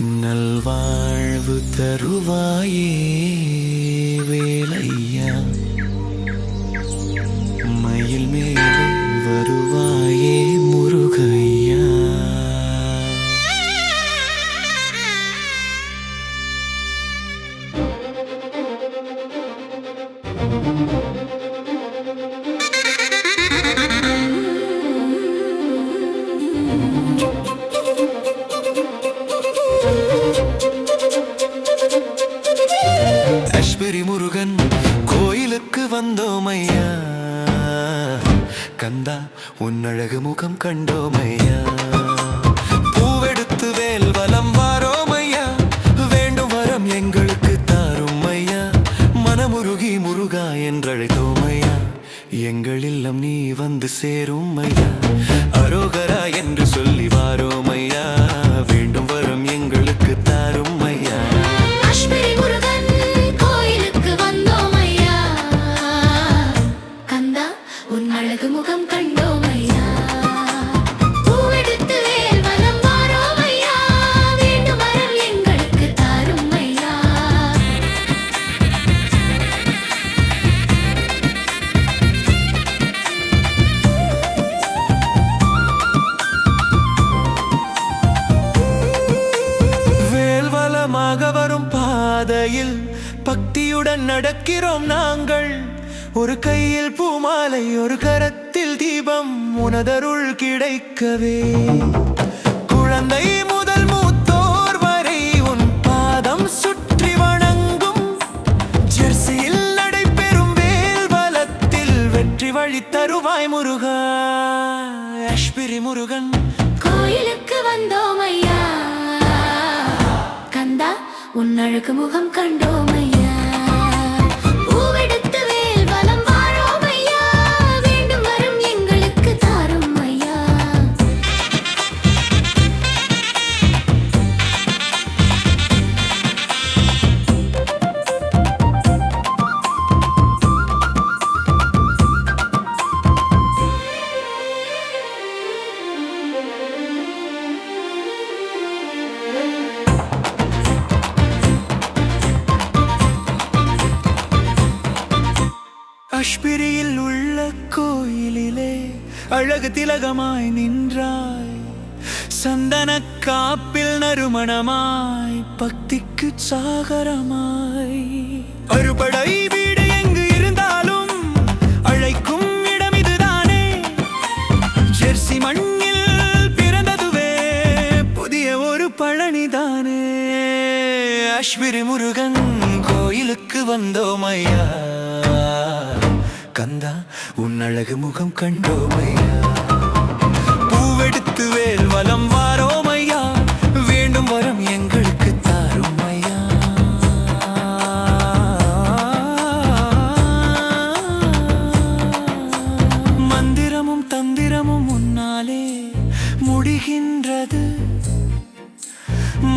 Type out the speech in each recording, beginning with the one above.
நல்வாழ்வு தருவாயே வேலையா? மயில் மேலே வருவாயே முருகையா? you முருகன் கோயிலுக்கு வந்தோமையா? கந்தா உன் அழகு முகம் கண்டோமையா? உன் அழகு முகம் கண்டோம் ஐயா பூவெடுத்து வேல் வாரோம் ஐயா வேண்டும் வரம் எங்களுக்கு தாரும் ஐயா வேல்வலமாக வரும் பாதையில் பக்தியுடன் நடக்கிறோம் நாங்கள். ஒரு கையில் பூமாலை ஒரு கரத்தில் தீபம் உனதருள் கிடைக்கவே. குழந்தை முதல் மூத்தோர் வரை உன் பாதம் சுற்றி வணங்கும். ஜெர்சியில் நடைபெறும் வேல் பலத்தில் வெற்றி வழி தருவாய் முருகா. அஷ்பிரி முருகன். கோயிலுக்கு வந்தோம் ஐயா. கந்தா உன் அழகு முகம் கண்டோமை அஷ்பிரியில் உள்ள கோயிலிலே அழகு திலகமாய் நின்றாய். சந்தன காப்பில் நறுமணமாய் பக்திக்கு சாகரமாய். அறுபடை வீடு எங்கு இருந்தாலும் அழைக்கும் இடம் இதுதானே. ஜெர்சி மண்ணில் பிறந்ததுவே புதிய ஒரு பழனிதானே. அஷ்விரி முருகன் கோயிலுக்கு வந்தோமையா கந்தா உன் அழகு முகம் கண்டோமையா? பூவெடுத்து வேல் வலம் வாரோமையா? வேண்டும் வரம் எங்களுக்கு தாருமையா? மந்திரமும் தந்திரமும் முன்னாலே முடிகின்றது.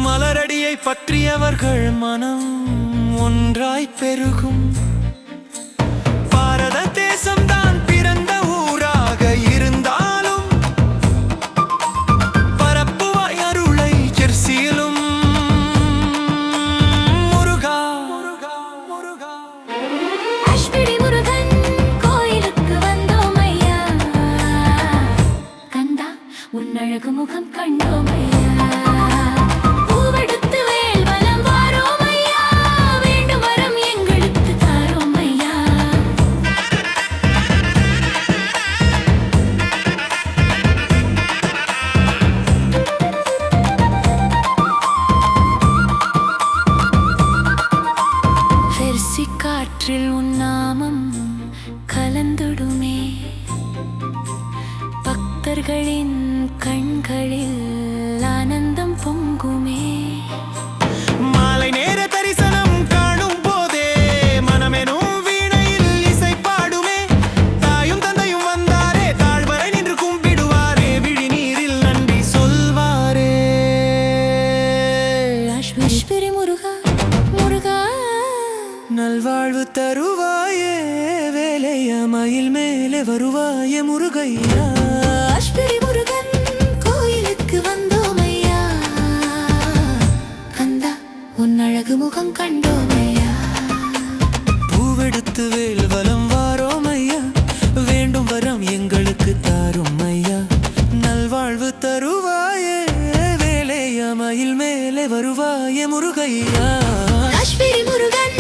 மலரடியை பற்றியவர்கள் மனம் ஒன்றாய் பெருகும். பக்தர்களின் கண்களில் ஆனந்தம் பொங்குமே. மாலை நேர தரிசனம் காணும் போதே மனமெனும் வீணையில் இசை பாடுமே. தாயும் தந்தையும் வந்தாரே தாழ்வரை நின்று கும்பிடுவாரே விழி நீரில் நன்றி சொல்வாரே. அஷ்பிரி முருகா முருகா. நல்வாழ்வு தருவாயே வேலைய மயில் மேலே வருவாயே முருகையா. முகம் கண்டோமையா? பூவெடுத்து வேல் வலம் வாரோம் ஐயா வேண்டும் வரம் எங்களுக்கு தாரும் ஐயா நல்வாழ்வு தருவாயே வேலையா மயில் மேலே வருவாயே முருகையா? முருகன்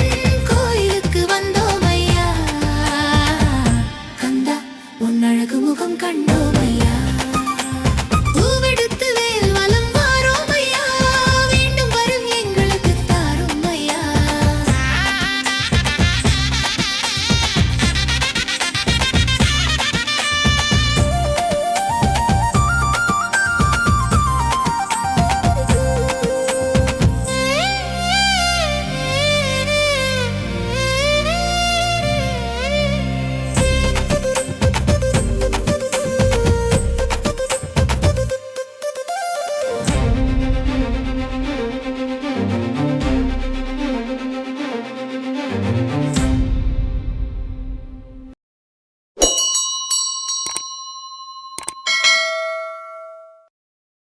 கோயிலுக்கு வந்தோம் ஐயா கந்தா உன் அழகு முகம் கண்டோம் ஐயா